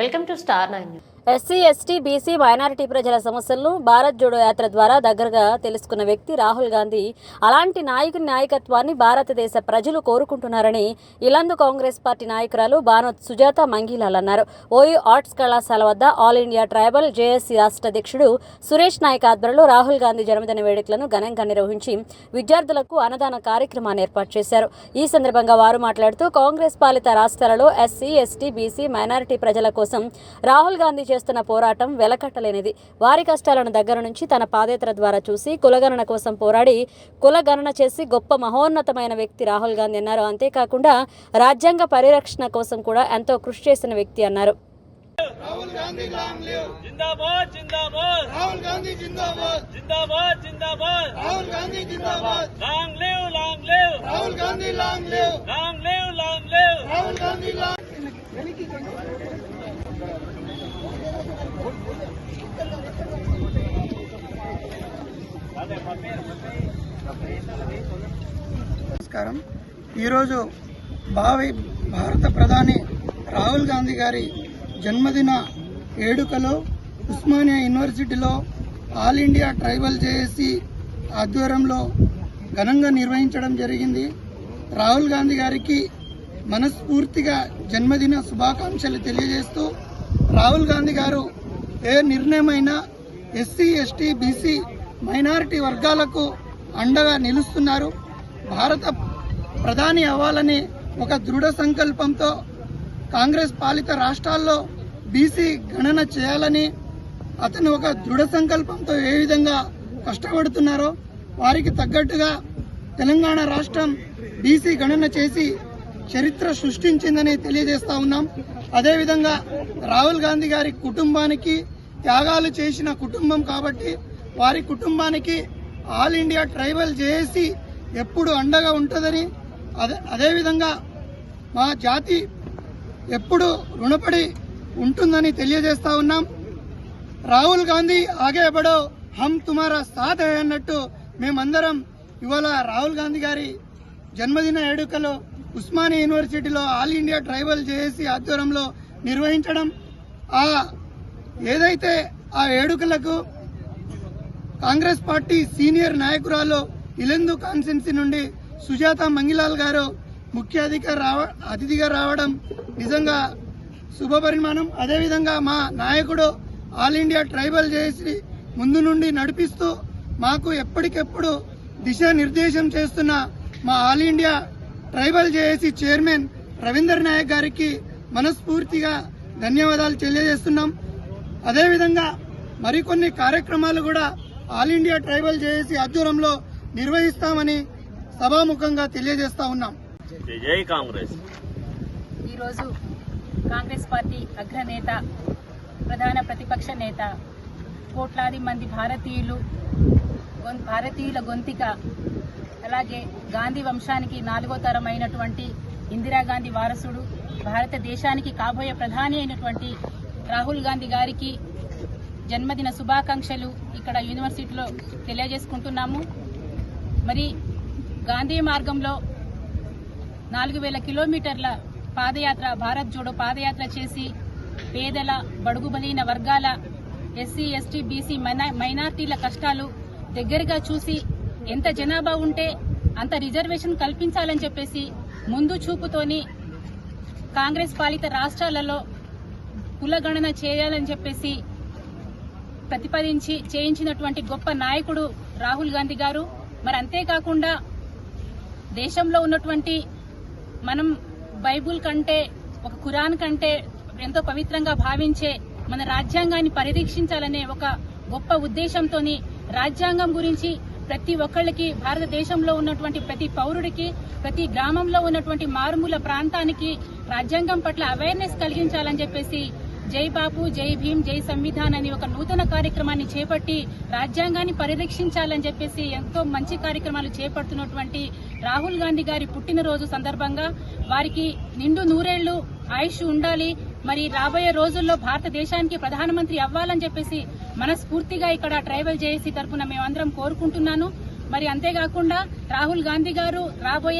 Welcome to star nine SC ST BC minority ప్రజల సమస్యలను భారత్ జోడో యాత్ర ద్వారా దగ్గరగా తెలుసుకున్న వ్యక్తి రాహుల్ గాంధీ అలాంటి నాయకుని నాయకత్వాన్ని భారతదేశ ప్రజలు కోరుకుంటున్నారని ఇలందు కాంగ్రెస్ పార్టీ నాయకురాలు బానోత్ సుజాత మంగీలాల్ అన్నారు. ఓయూ ఆర్ట్స్ కళాశాల వద్ద ఆల్ ఇండియా ట్రైబల్ జేఎస్సీ రాష్ట్ర అధ్యక్షుడు సురేష్ నాయక్ ఆధ్వర్యంలో రాహుల్ గాంధీ జన్మదిన వేడుకలను ఘనంగా నిర్వహించి విద్యార్థులకు అన్నదాన కార్యక్రమాన్ని ఏర్పాటు చేశారు. ఈ సందర్భంగా వారు మాట్లాడుతూ కాంగ్రెస్ పాలిత రాష్ట్రాలలో ఎస్సీ ఎస్టీ బీసీ మైనారిటీ ప్రజల కోసం కోసం రాహుల్ గాంధీ చేస్తున్న పోరాటం వెలకట్టలేనిది. వారి కష్టాలను దగ్గర నుంచి తన పాదయాత్ర ద్వారా చూసి కులగణన కోసం పోరాడి కులగణన చేసి గొప్ప మహోన్నతమైన వ్యక్తి రాహుల్ గాంధీ అన్నారు. అంతేకాకుండా రాజ్యాంగ పరిరక్షణ కోసం కూడా ఎంతో కృషి చేసిన వ్యక్తి అన్నారు. Rahul Gandhi Rahul Gandhi Rahul Gandhi long long Rahul Gandhi long long long Rahul Gandhi నమస్కారం. ఈరోజు భావి భారత ప్రధాని రాహుల్ గాంధీ గారి జన్మదిన వేడుకలో ఉస్మానియా యూనివర్సిటీలో ఆల్ ఇండియా ట్రైబల్ జేఏసీ ఆధ్వర్యంలో ఘనంగా నిర్వహించడం జరిగింది. రాహుల్ గాంధీ గారికి మనస్ఫూర్తిగా జన్మదిన శుభాకాంక్షలు తెలియజేస్తూ రాహుల్ గాంధీ గారు ఏ నిర్ణయమైనా ఎస్సీ ఎస్టీ బీసీ మైనారిటీ వర్గాలకు అండగా నిలుస్తున్నారు. భారత ప్రధాని అవ్వాలని ఒక దృఢ సంకల్పంతో కాంగ్రెస్ పాలిత రాష్ట్రాల్లో బీసీ గణన చేయాలని అతను ఒక దృఢ సంకల్పంతో ఏ విధంగా కష్టపడుతున్నారో వారికి తగ్గట్టుగా తెలంగాణ రాష్ట్రం బీసీ గణన చేసి చరిత్ర సృష్టించిందని తెలియజేస్తా ఉన్నాం. అదేవిధంగా రాహుల్ గాంధీ గారి కుటుంబానికి త్యాగాలు చేసిన కుటుంబం కాబట్టి వారి కుటుంబానికి ఆల్ ఇండియా ట్రైబల్ జేఏసీ ఎప్పుడు అండగా ఉంటుందని అదే అదేవిధంగా మా జాతి ఎప్పుడు రుణపడి ఉంటుందని తెలియజేస్తా ఉన్నాం. రాహుల్ గాంధీ ఆగేబడో హమ్ తుమారా సాథ్ అన్నట్టు మేమందరం ఇవాళ రాహుల్ గాంధీ గారి జన్మదిన వేడుకలో ఉస్మానియా యూనివర్సిటీలో ఆల్ ఇండియా ట్రైబల్ జేఏసీ ఆధ్వర్యంలో నిర్వహించడం. ఆ ఏదైతే ఆ వేడుకలకు కాంగ్రెస్ పార్టీ సీనియర్ నాయకురాలు ఇలెందు కాన్సెన్సీ నుండి సుజాత మంగిలాల్ గారు ముఖ్య అధికారి రావ అతిథిగా రావడం నిజంగా శుభ పరిమాణం అదేవిధంగా మా నాయకుడు ఆల్ ఇండియా ట్రైబల్ చేసి ముందు నుండి నడిపిస్తూ మాకు ఎప్పటికెప్పుడు దిశానిర్దేశం చేస్తున్న మా all India tribal JAC chairman Ravinder Naik గారికి మనస్ఫూర్తిగా ధన్యవాదాలు తెలియజేస్తున్నాం. అదేవిధంగా మరికొన్ని కార్యక్రమాలు కూడా ఆల్ ఇండియా ట్రైబల్ జేఏసీ ఆధ్వర్యంలో నిర్వహిస్తామని సభాముఖంగా తెలియజేస్తా ఉన్నాం. కాంగ్రెస్. ఈరోజు కాంగ్రెస్ పార్టీ అగ్రనేత ప్రధాన ప్రతిపక్ష నేత కోట్లాది మంది భారతీయులు భారతీయుల గొంతిక అలాగే గాంధీ వంశానికి నాలుగో తరమైనటువంటి ఇందిరాగాంధీ వారసుడు భారతదేశానికి కాబోయే ప్రధాని అయినటువంటి రాహుల్ గాంధీ గారికి జన్మదిన శుభాకాంక్షలు ఇక్కడ యూనివర్సిటీలో తెలియజేసుకుంటున్నాము. మరి గాంధీ మార్గంలో నాలుగు వేల కిలోమీటర్ల పాదయాత్ర భారత్ జోడో పాదయాత్ర చేసి పేదల బడుగు బలైన వర్గాల ఎస్సీ ఎస్టీ బీసీ మైనార్టీల కష్టాలు దగ్గరగా చూసి ఎంత జనాభా ఉంటే అంత రిజర్వేషన్ కల్పించాలని చెప్పేసి ముందు చూపుతోని కాంగ్రెస్ పాలిత రాష్ట్రాలలో కులగణన చేయాలని చెప్పేసి ప్రతిపాదించి చేయించినటువంటి గొప్ప నాయకుడు రాహుల్ గాంధీ గారు. మరి అంతేకాకుండా దేశంలో ఉన్నటువంటి మనం బైబుల్ కంటే ఒక ఖురాన్ కంటే ఎంతో పవిత్రంగా భావించే మన రాజ్యాంగాన్ని పరిరక్షించాలనే ఒక గొప్ప ఉద్దేశంతోని రాజ్యాంగం గురించి ప్రతి ఒక్కళ్ళకి భారతదేశంలో ఉన్నటువంటి ప్రతి పౌరుడికి ప్రతి గ్రామంలో ఉన్నటువంటి మారుమూల ప్రాంతానికి రాజ్యాంగం పట్ల అవేర్నెస్ కలిగించాలని చెప్పేసి జై బాపు జై భీమ్ జై సంవిధాన్ అని ఒక నూతన కార్యక్రమాన్ని చేపట్టి రాజ్యాంగాన్ని పరిరక్షించాలని చెప్పేసి ఎంతో మంచి కార్యక్రమాలు చేపడుతున్నటువంటి రాహుల్ గాంధీ గారి పుట్టినరోజు సందర్భంగా వారికి నిండు నూరేళ్ళు ఆయుష్ ఉండాలి. మరి రాబోయే రోజుల్లో భారతదేశానికి ప్రధానమంత్రి అవ్వాలని చెప్పేసి మనస్ఫూర్తిగా ఇక్కడ ట్రైబల్ జేఏసీ తరఫున మేమందరం కోరుకుంటున్నాను. మరి అంతేకాకుండా రాహుల్ గాంధీ గారు రాబోయే